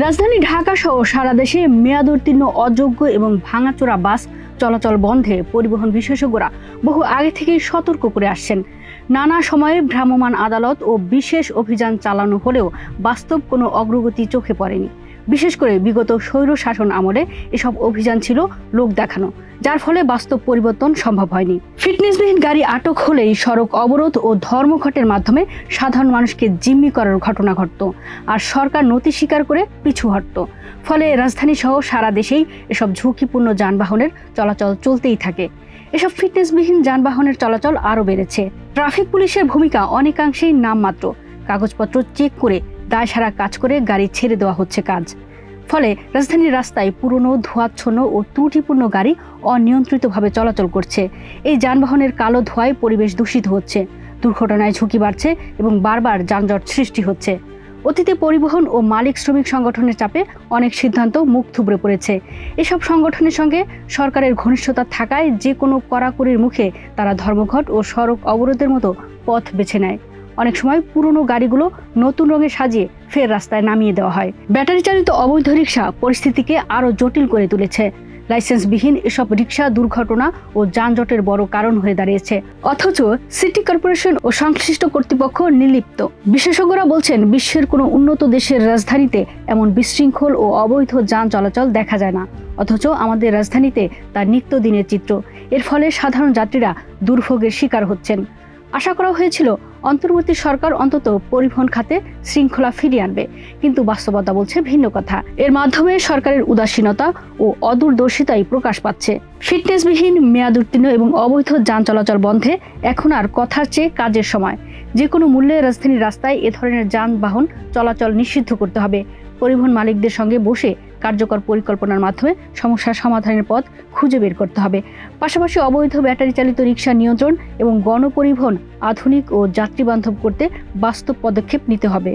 রাজধানী ঢাকা সহ সারা দেশে মেয়াদ উত্তীর্ণ, অযোগ্য এবং ভাঙাচোরা বাস চলাচল বন্ধে পরিবহন বিশেষজ্ঞরা বহু আগে থেকেই সতর্ক করে আসছেন। নানা সময়ে ভ্রাম্যমাণ আদালত ও বিশেষ অভিযান চালানো হলেও বাস্তব কোনো অগ্রগতি চোখে পড়েনি। বিশেষ করে বিগত স্বৈর শাসন আমলে এসব অভিযান ছিল লোক দেখানো, যার ফলে বাস্তব পরিবর্তন সম্ভব হয়নি। ফিটনেসবিহীন গাড়ি আটক হলেই সড়ক অবরোধ ও ধর্মঘটের মাধ্যমে সাধারণ মানুষকে জিম্মি করার ঘটনা ঘটত, আর সরকার নথি স্বীকার করে পিছু হটত। ফলে রাজধানী সহ সারা দেশেই এসব ঝুঁকিপূর্ণ যানবাহনের চলাচল চলতেই থাকে। এসব ফিটনেসবিহীন যানবাহনের চলাচল আরও বেড়েছে। ট্রাফিক পুলিশের ভূমিকা অনেকাংশেই নামমাত্র। কাগজপত্র চেক করে দায় সারা কাজ করে গাড়ি ছেড়ে দেওয়া হচ্ছে কাজ। ফলে রাজধানীর রাস্তায় পুরনো, ধোঁয়াচ্ছন্ন ও ত্রুটিপূর্ণ গাড়ি অনিয়ন্ত্রিতভাবে চলাচল করছে। এই যানবাহনের কালো ধোঁয়ায় পরিবেশ দূষিত হচ্ছে। দুর্ঘটনায় ঝুঁকি বাড়ছে এবং বারবার যানজট সৃষ্টি হচ্ছে। অতীতে পরিবহন ও মালিক শ্রমিক সংগঠনের চাপে অনেক সিদ্ধান্ত মুখ থুবড়ে পড়েছে। এসব সংগঠনের সঙ্গে সরকারের ঘনিষ্ঠতা থাকায় যে কোনো কড়াকড়ির মুখে তারা ধর্মঘট ও সড়ক অবরোধের মতো পথ বেছে নেয়। অনেক সময় পুরনো গাড়িগুলো নতুন রঙে সাজিয়ে ফের রাস্তায় নামিয়ে দেওয়া হয়। ব্যাটারি চালিত অবৈধ রিক্সা পরিস্থিতিকে আরও জটিল করে তুলেছে। লাইসেন্সবিহীন এসব রিক্সা দুর্ঘটনা ও যানজটের বড় কারণ হয়ে দাঁড়িয়েছে। অথচ সিটি কর্পোরেশন ও সংশ্লিষ্ট কর্তৃপক্ষ নির্লিপ্ত। বিশেষজ্ঞরা বলছেন, বিশ্বের কোনো উন্নত দেশের রাজধানীতে এমন বিশৃঙ্খল ও অবৈধ যান চলাচল দেখা যায় না। অথচ আমাদের রাজধানীতে তার নিত্যদিনের চিত্র। এর ফলে সাধারণ যাত্রীরা দুর্ভোগের শিকার হচ্ছেন। আশা করা হয়েছিল অন্তর্বর্তী সরকার অন্তত পরিবহন খাতে শৃঙ্খলা ফিরিয়ে আনবে, কিন্তু বাস্তবতা বলছে ভিন্ন কথা। এর মাধ্যমে সরকারের উদাসীনতা ও অদূরদর্শিতাই প্রকাশ পাচ্ছে। ফিটনেসবিহীন, মেয়াদ উত্তীর্ণ এবং অবৈধ যান চলাচল বন্ধে এখন আর কথার চেয়ে কাজের সময়। যে কোনো মূল্যে রাজধানীর রাস্তায় এ ধরনের যানবাহন চলাচল নিষিদ্ধ করতে হবে। পরিবহন মালিকদের সঙ্গে বসে কার্যকর পরিকল্পনার মাধ্যমে সমস্যার সমাধানের পথ খুঁজে বের করতে হবে। পাশাপাশি অবৈধ ব্যাটারি চালিত রিক্সা নিয়ন্ত্রণ এবং গণপরিবহন আধুনিক ও যাত্রীবান্ধব করতে বাস্তব পদক্ষেপ নিতে হবে।